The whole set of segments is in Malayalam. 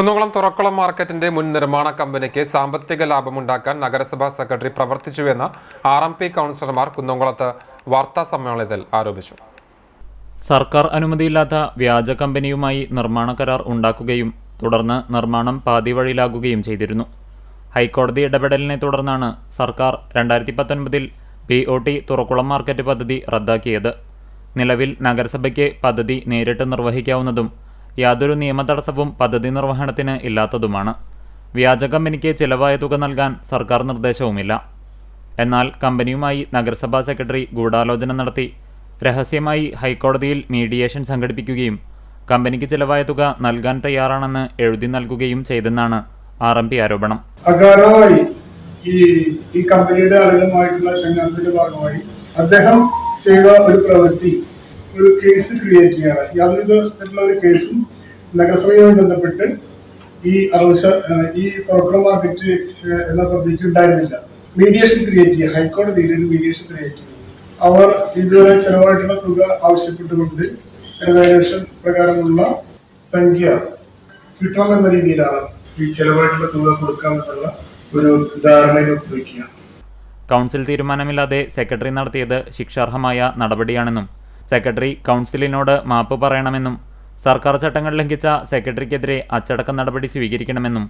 കുന്നംകുളം തുറക്കുളം മാർക്കറ്റിന്റെ മുൻ നിർമ്മാണ കമ്പനിക്ക് സാമ്പത്തിക ലാഭമുണ്ടാക്കാൻ നഗരസഭാ സെക്രട്ടറി പ്രവർത്തിച്ചുവെന്ന് ആർ എം പി കൗൺസിലർമാർ കുന്നംകുളത്ത് വാർത്താ സമ്മേളനത്തിൽ ആരോപിച്ചു. സർക്കാർ അനുമതിയില്ലാത്ത വ്യാജ കമ്പനിയുമായി നിർമ്മാണ കരാർ ഉണ്ടാക്കുകയും തുടർന്ന് നിർമ്മാണം പാതി വഴിയിലാകുകയും ചെയ്തിരുന്നു. ഹൈക്കോടതി ഇടപെടലിനെ തുടർന്നാണ് സർക്കാർ രണ്ടായിരത്തി പത്തൊൻപതിൽ P O T Thurakkulam market പദ്ധതി റദ്ദാക്കിയത്. നിലവിൽ നഗരസഭയ്ക്ക് പദ്ധതി നേരിട്ട് നിർവഹിക്കാവുന്നതും യാതൊരു നിയമതടസ്സവും പദ്ധതി നിർവഹണത്തിന് ഇല്ലാത്തതുമാണ്. വ്യാജ കമ്പനിക്ക് ചിലവായ തുക നൽകാൻ സർക്കാർ നിർദ്ദേശവുമില്ല. എന്നാൽ കമ്പനിയുമായി നഗരസഭാ സെക്രട്ടറി ഗൂഢാലോചന നടത്തി രഹസ്യമായി ഹൈക്കോടതിയിൽ മീഡിയേഷൻ സംഘടിപ്പിക്കുകയും കമ്പനിക്ക് ചിലവായ തുക നൽകാൻ തയ്യാറാണെന്ന് എഴുതി നൽകുകയും ചെയ്തെന്നാണ് ആർ എം പി ആരോപണം. അകാരണമായി ഈ ഈ കമ്പനിയുടെ ആളുകളുമായിട്ടുള്ള ചങ്ങാത്തത്തിന്റെ ഭാഗമായി അദ്ദേഹം ചെയ്ത ഒരു പ്രവൃത്തി ഒരു കേസ് ക്രിയേറ്റ് ചെയ്യാണ്. യാതൊരു വിധത്തിലുള്ള ഒരു കേസും നഗരസഭയുമായി ബന്ധപ്പെട്ട് ഈ അറുപശ ഈ തുറക്കണ മാർക്കറ്റ് എന്ന പദ്ധതിക്ക് ഉണ്ടായിരുന്നില്ല. മീഡിയേഷൻ ക്രിയേറ്റ് ചെയ്യുക ഹൈക്കോടതിയിൽ ഒരു മീഡിയേഷൻ ക്രിയേറ്റ് ചെയ്യുക അവർ ഇതുവരെ ചെലവായിട്ടുള്ള തുക ആവശ്യപ്പെട്ടുകൊണ്ട് വാല്യുവേഷൻ പ്രകാരമുള്ള സംഖ്യ കിട്ടണമെന്ന രീതിയിലാണ് ഈ ചെലവായിട്ടുള്ള തുക കൊടുക്കാമെന്നുള്ള ഒരു ധാരണയിൽ ഒപ്പുവെക്കുക കൗൺസിൽ തീരുമാനമില്ലാതെ സെക്രട്ടറി നടത്തിയത് ശിക്ഷാർഹമായ നടപടിയാണെന്നും സെക്രട്ടറി കൗൺസിലിനോട് മാപ്പ് പറയണമെന്നും സർക്കാർ ചട്ടങ്ങൾ ലംഘിച്ച സെക്രട്ടറിക്കെതിരെ അച്ചടക്ക നടപടി സ്വീകരിക്കണമെന്നും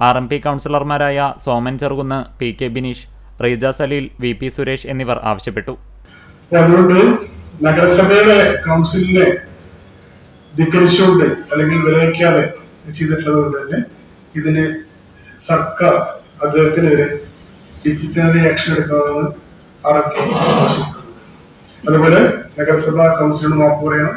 ആർ എം പി കൗൺസിലർമാരായ Soman Cherukunnu P K Bineesh Reeja Saleel V P Suresh എന്നിവർ ആവശ്യപ്പെട്ടു. അതുകൊണ്ട് നഗരസഭയുടെ കൗൺസിലിനെ ധിക്കരിച്ചുകൊണ്ട് അല്ലെങ്കിൽ വിലയിക്കാതെ ചെയ്തിട്ടുള്ളത് കൊണ്ട് തന്നെ ഇതിന് സർക്കാർ അദ്ദേഹത്തിനെതിരെ ഡിസിപ്ലിനറി ആക്ഷൻ എടുക്കണമെന്ന് ആർ എം പി ആവശ്യപ്പെടുന്നു അതുപോലെ നഗരസഭാ കൗൺസിലിന് മാപ്പ് പറയണം.